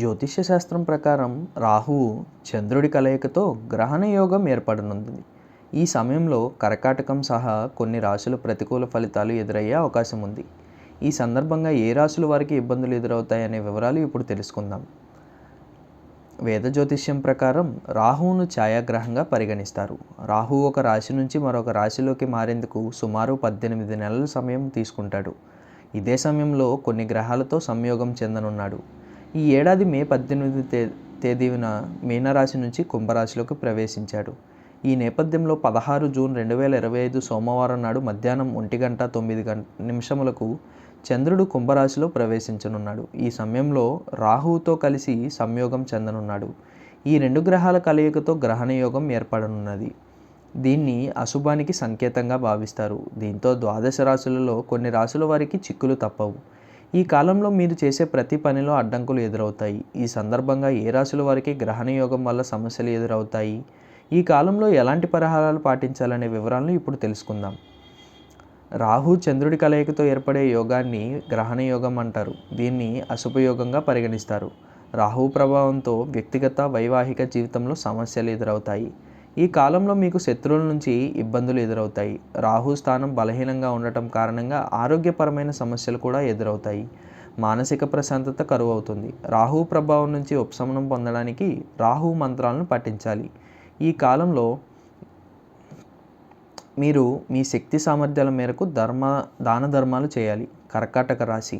జ్యోతిష్య శాస్త్రం ప్రకారం రాహువు చంద్రుడి కలయికతో గ్రహణ యోగం ఏర్పడనుంది. ఈ సమయంలో కర్కాటకం సహా కొన్ని రాశులు ప్రతికూల ఫలితాలు ఎదురయ్యే అవకాశం ఉంది. ఈ సందర్భంగా ఏ రాశుల వారికి ఇబ్బందులు ఎదురవుతాయనే వివరాలు ఇప్పుడు తెలుసుకుందాం. వేద జ్యోతిష్యం ప్రకారం రాహువును ఛాయాగ్రహంగా పరిగణిస్తారు. రాహువు ఒక రాశి నుంచి మరొక రాశిలోకి మారేందుకు సుమారు పద్దెనిమిది నెలల సమయం తీసుకుంటాడు. ఇదే సమయంలో కొన్ని గ్రహాలతో సంయోగం చెందనున్నాడు. ఈ ఏడాది మే పద్దెనిమిది తే తేదీన మీనరాశి నుంచి కుంభరాశిలోకి ప్రవేశించాడు. ఈ నేపథ్యంలో పదహారు జూన్ రెండు వేల ఇరవై ఐదు సోమవారం నాడు మధ్యాహ్నం ఒంటి గంట తొమ్మిది గంట నిమిషములకు చంద్రుడు కుంభరాశిలో ప్రవేశించనున్నాడు. ఈ సమయంలో రాహువుతో కలిసి సంయోగం చెందనున్నాడు. ఈ రెండు గ్రహాల కలయికతో గ్రహణ యోగం ఏర్పడనున్నది. దీన్ని అశుభానికి సంకేతంగా భావిస్తారు. దీంతో ద్వాదశ రాశులలో కొన్ని రాశుల వారికి చిక్కులు తప్పవు. ఈ కాలంలో మీరు చేసే ప్రతి పనిలో అడ్డంకులు ఎదురవుతాయి. ఈ సందర్భంగా ఏ రాశుల వారికి గ్రహణ యోగం వల్ల సమస్యలు ఎదురవుతాయి? ఈ కాలంలో ఎలాంటి పరిహారాలు పాటించాలనే వివరాలను ఇప్పుడు తెలుసుకుందాం. రాహు చంద్రుడి కలయికతో ఏర్పడే యోగాన్ని గ్రహణ యోగం అంటారు. దీన్ని అశుభయోగంగా పరిగణిస్తారు. రాహు ప్రభావంతో వ్యక్తిగత వైవాహిక జీవితంలో సమస్యలు ఎదురవుతాయి. ఈ కాలంలో మీకు శత్రువుల నుంచి ఇబ్బందులు ఎదురవుతాయి. రాహు స్థానం బలహీనంగా ఉండటం కారణంగా ఆరోగ్యపరమైన సమస్యలు కూడా ఎదురవుతాయి. మానసిక ప్రశాంతత కరువు అవుతుంది రాహు ప్రభావం నుంచి ఉపశమనం పొందడానికి రాహు మంత్రాలను పఠించాలి. ఈ కాలంలో మీరు మీ శక్తి సామర్థ్యాల మేరకు ధర్మ దాన ధర్మాలు చేయాలి. కర్కాటక రాశి.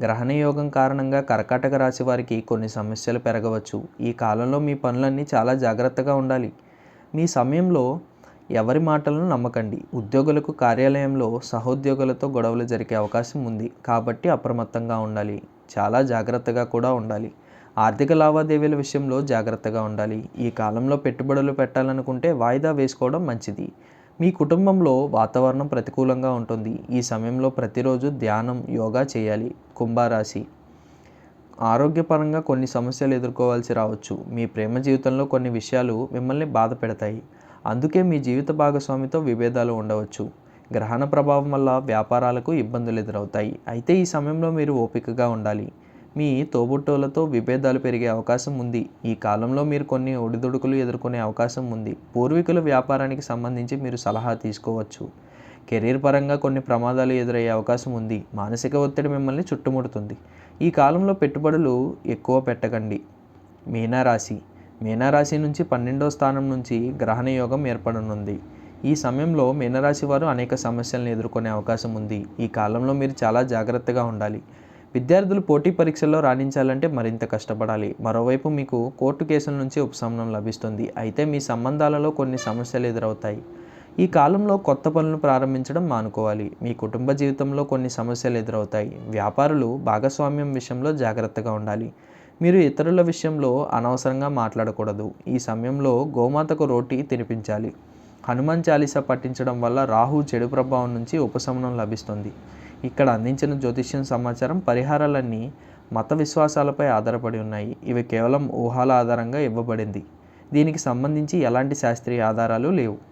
గ్రహణయోగం కారణంగా కర్కాటక రాశి వారికి కొన్ని సమస్యలు పెరగవచ్చు. ఈ కాలంలో మీ పనులన్నీ చాలా జాగ్రత్తగా ఉండాలి. మీ సమయంలో ఎవరి మాటలను నమ్మకండి. ఉద్యోగులకు కార్యాలయంలో సహోద్యోగులతో గొడవలు జరిగే అవకాశం ఉంది. కాబట్టి అప్రమత్తంగా ఉండాలి. చాలా జాగ్రత్తగా కూడా ఉండాలి. ఆర్థిక లావాదేవీల విషయంలో జాగ్రత్తగా ఉండాలి. ఈ కాలంలో పెట్టుబడులు పెట్టాలనుకుంటే వాయిదా వేసుకోవడం మంచిది. మీ కుటుంబంలో వాతావరణం ప్రతికూలంగా ఉంటుంది. ఈ సమయంలో ప్రతిరోజు ధ్యానం యోగా చేయాలి. కుంభారాశి ఆరోగ్యపరంగా కొన్ని సమస్యలు ఎదుర్కోవాల్సి రావచ్చు. మీ ప్రేమ జీవితంలో కొన్ని విషయాలు మిమ్మల్ని బాధ పెడతాయి. అందుకే మీ జీవిత భాగస్వామితో విభేదాలు ఉండవచ్చు. గ్రహణ ప్రభావం వల్ల వ్యాపారాలకు ఇబ్బందులు ఎదురవుతాయి. అయితే ఈ సమయంలో మీరు ఓపికగా ఉండాలి. మీ తోబుట్టువులతో విభేదాలు పెరిగే అవకాశం ఉంది. ఈ కాలంలో మీరు కొన్ని ఒడిదుడుకులు ఎదుర్కొనే అవకాశం ఉంది. పూర్వీకుల వ్యాపారానికి సంబంధించి మీరు సలహా తీసుకోవచ్చు. కెరీర్ పరంగా కొన్ని ప్రమాదాలు ఎదురయ్యే అవకాశం ఉంది. మానసిక ఒత్తిడి మిమ్మల్ని చుట్టుముడుతుంది. ఈ కాలంలో పెట్టుబడులు ఎక్కువ పెట్టకండి. మీనారాశి. మీనారాశి నుంచి పన్నెండో స్థానం నుంచి గ్రహణ యోగం ఏర్పడనుంది. ఈ సమయంలో మీనరాశి వారు అనేక సమస్యలను ఎదుర్కొనే అవకాశం ఉంది. ఈ కాలంలో మీరు చాలా జాగ్రత్తగా ఉండాలి. విద్యార్థులు పోటీ పరీక్షల్లో రాణించాలంటే మరింత కష్టపడాలి. మరోవైపు మీకు కోర్టు కేసుల నుంచి ఉపశమనం లభిస్తుంది. అయితే మీ సంబంధాలలో కొన్ని సమస్యలు ఎదురవుతాయి. ఈ కాలంలో కొత్త పనులు ప్రారంభించడం మానుకోవాలి. మీ కుటుంబ జీవితంలో కొన్ని సమస్యలు ఎదురవుతాయి. వ్యాపారులు భాగస్వామ్యం విషయంలో జాగ్రత్తగా ఉండాలి. మీరు ఇతరుల విషయంలో అనవసరంగా మాట్లాడకూడదు. ఈ సమయంలో గోమాతకు రోటీ తినిపించాలి. హనుమాన్ చాలీస పట్టించడం వల్ల రాహు చెడు ప్రభావం నుంచి ఉపశమనం లభిస్తుంది. ఇక్కడ అందించిన జ్యోతిష్యం సమాచారం పరిహారాలన్నీ మత విశ్వాసాలపై ఆధారపడి ఉన్నాయి. ఇవి కేవలం ఊహాల ఆధారంగా ఇవ్వబడింది. దీనికి సంబంధించి ఎలాంటి శాస్త్రీయ ఆధారాలు లేవు.